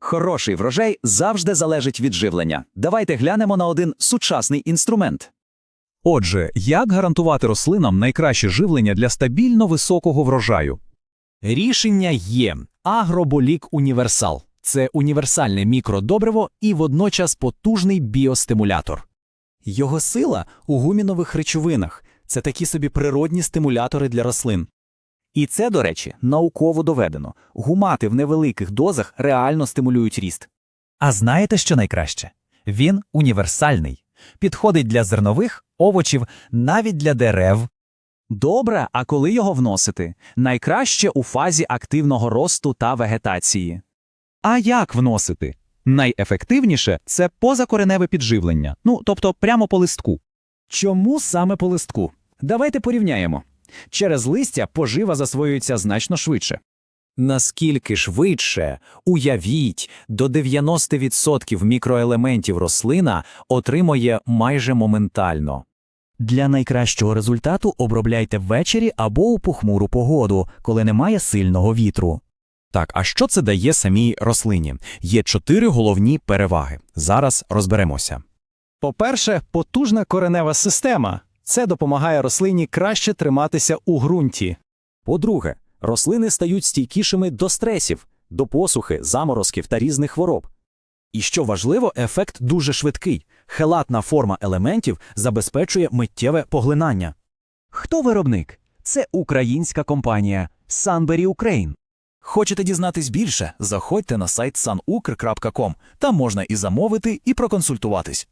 Хороший врожай завжди залежить від живлення. Давайте глянемо на один сучасний інструмент. Отже, як гарантувати рослинам найкраще живлення для стабільно високого врожаю? Рішення є Агроболік Універсал. Це універсальне мікродобриво і водночас потужний біостимулятор. Його сила у гумінових речовинах це такі собі природні стимулятори для рослин. І це, до речі, науково доведено. Гумати в невеликих дозах реально стимулюють ріст. А знаєте, що найкраще? Він універсальний. Підходить для зернових, овочів, навіть для дерев. Добре, а коли його вносити? Найкраще у фазі активного росту та вегетації. А як вносити? Найефективніше це позакореневе підживлення, ну тобто прямо по листку. Чому саме по листку? Давайте порівняємо. Через листя пожива засвоюється значно швидше. Наскільки швидше, уявіть, до 90% мікроелементів рослина отримує майже моментально. Для найкращого результату обробляйте ввечері або у похмуру погоду, коли немає сильного вітру. Так, а що це дає самій рослині? Є чотири головні переваги. Зараз розберемося. По-перше, потужна коренева система. Це допомагає рослині краще триматися у ґрунті. По-друге, рослини стають стійкішими до стресів, до посухи, заморозків та різних хвороб. І що важливо, ефект дуже швидкий. Хелатна форма елементів забезпечує миттєве поглинання. Хто виробник? Це українська компанія Sunbury Ukraine. Хочете дізнатись більше? Заходьте на сайт sunukr.com. Там можна і замовити, і проконсультуватись.